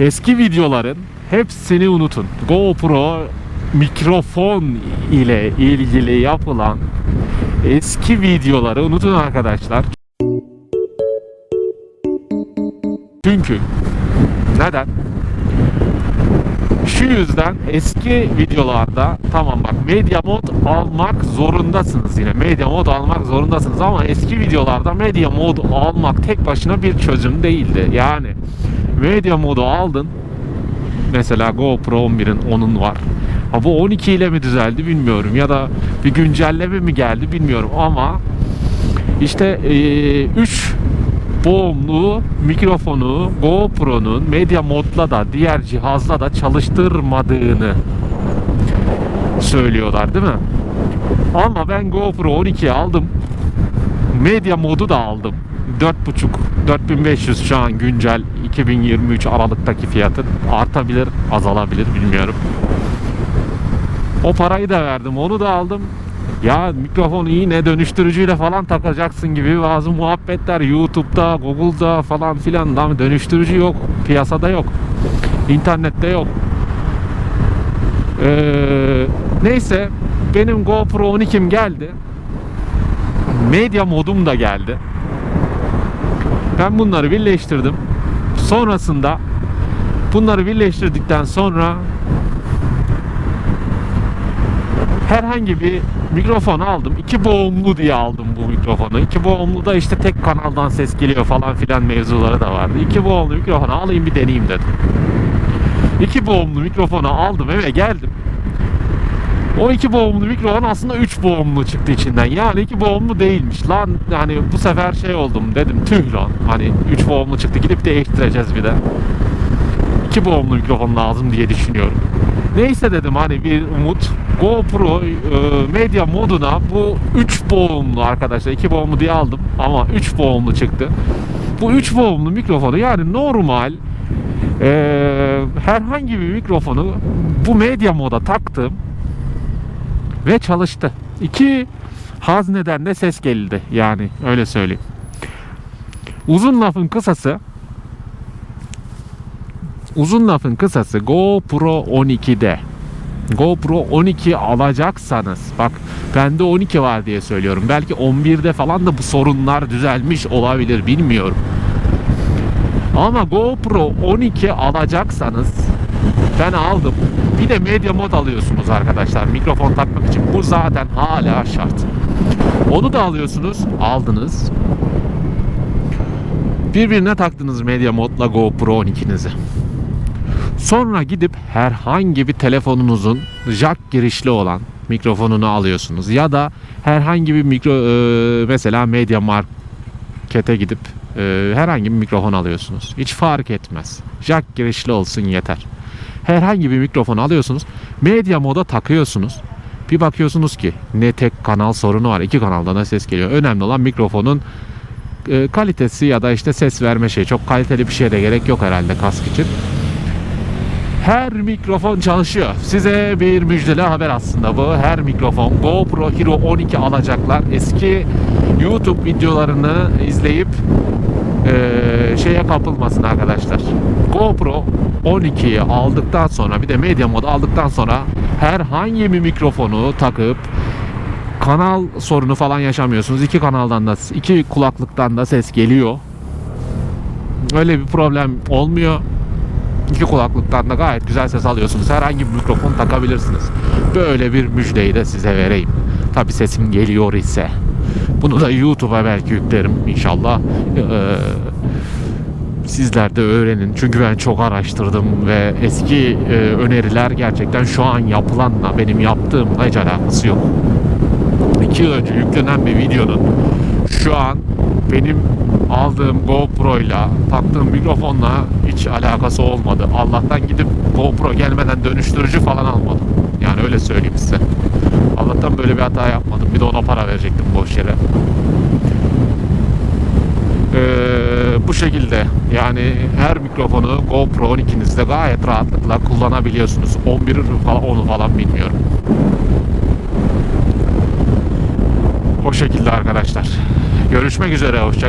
Eski videoların hepsini unutun. GoPro mikrofon ile ilgili yapılan eski videoları unutun arkadaşlar. Çünkü neden? Şu yüzden eski videolarda tamam bak Media Mod almak zorundasınız yine. Media Mod almak zorundasınız ama eski videolarda Media Mod almak tek başına bir çözüm değildi. Yani Media Mod'u aldın. Mesela GoPro 11'in onun var. Ha bu 12 ile mi düzeldi bilmiyorum ya da bir güncelleme mi geldi bilmiyorum ama işte 3 boğumlu mikrofonu GoPro'nun Media Mod'la da diğer cihazla da çalıştırmadığını söylüyorlar değil mi? Ama ben GoPro 12 aldım. Media Mod'u da aldım. 4.5 4500 şu an güncel 2023 Aralık'taki fiyatı artabilir, azalabilir bilmiyorum. O parayı da verdim, onu da aldım. Ya mikrofonu yine dönüştürücüyle falan takacaksın gibi bazı muhabbetler YouTube'da, Google'da falan filan lan dönüştürücü yok, piyasada yok, internette yok. Ee, neyse benim GoPro 12'm geldi. Medya modum da geldi. Ben bunları birleştirdim. Sonrasında bunları birleştirdikten sonra herhangi bir mikrofon aldım. İki boğumlu diye aldım bu mikrofonu. İki boğumlu da işte tek kanaldan ses geliyor falan filan mevzuları da vardı. İki boğumlu mikrofonu alayım bir deneyeyim dedim. İki boğumlu mikrofonu aldım eve geldim. O iki boğumlu mikrofon aslında üç boğumlu çıktı içinden. Yani iki boğumlu değilmiş. Lan hani bu sefer şey oldum dedim tüh lan. Hani üç boğumlu çıktı gidip değiştireceğiz bir de. İki boğumlu mikrofon lazım diye düşünüyorum. Neyse dedim hani bir umut. GoPro e, medya moduna bu 3 boğumlu arkadaşlar. 2 boğumlu diye aldım ama 3 boğumlu çıktı. Bu 3 boğumlu mikrofonu yani normal e, herhangi bir mikrofonu bu medya moda taktım ve çalıştı. İki hazneden de ses geldi yani öyle söyleyeyim. Uzun lafın kısası uzun lafın kısası GoPro 12'de GoPro 12 alacaksanız bak bende 12 var diye söylüyorum. Belki 11'de falan da bu sorunlar düzelmiş olabilir bilmiyorum. Ama GoPro 12 alacaksanız ben aldım. Bir de Media Mod alıyorsunuz arkadaşlar mikrofon takmak için. Bu zaten hala şart. Onu da alıyorsunuz. Aldınız. Birbirine taktınız Media Mod'la GoPro 12'nizi. Sonra gidip herhangi bir telefonunuzun jack girişli olan mikrofonunu alıyorsunuz. Ya da herhangi bir mikro e, mesela Media Market'e gidip e, herhangi bir mikrofon alıyorsunuz. Hiç fark etmez. Jack girişli olsun yeter. Herhangi bir mikrofon alıyorsunuz. Media moda takıyorsunuz. Bir bakıyorsunuz ki ne tek kanal sorunu var. iki kanaldan da ses geliyor. Önemli olan mikrofonun e, kalitesi ya da işte ses verme şey. Çok kaliteli bir şeye de gerek yok herhalde kask için. Her mikrofon çalışıyor. Size bir müjdeli haber aslında bu. Her mikrofon GoPro Hero 12 alacaklar. Eski YouTube videolarını izleyip eee, şeye kapılmasın arkadaşlar. GoPro 12'yi aldıktan sonra bir de Media Mod aldıktan sonra herhangi bir mikrofonu takıp kanal sorunu falan yaşamıyorsunuz. İki kanaldan da iki kulaklıktan da ses geliyor. Öyle bir problem olmuyor. İki kulaklıktan da gayet güzel ses alıyorsunuz. Herhangi bir mikrofon takabilirsiniz. Böyle bir müjdeyi de size vereyim. Tabi sesim geliyor ise. Bunu da YouTube'a belki yüklerim inşallah. Ee, sizler de öğrenin. Çünkü ben çok araştırdım ve eski e, öneriler gerçekten şu an yapılanla benim yaptığımla hiç alakası yok. İki yıl önce yüklenen bir videonun şu an benim aldığım GoPro ile taktığım mikrofonla hiç alakası olmadı. Allah'tan gidip GoPro gelmeden dönüştürücü falan almadım. Yani öyle söyleyeyim size. Allah'tan böyle bir hata yapmadım. Bir de ona para verecektim boş yere. Ee, bu şekilde yani her mikrofonu GoPro 12'nizde gayet rahatlıkla kullanabiliyorsunuz. 11 falan onu falan bilmiyorum. O şekilde arkadaşlar. Görüşmek üzere. Hoşçakalın.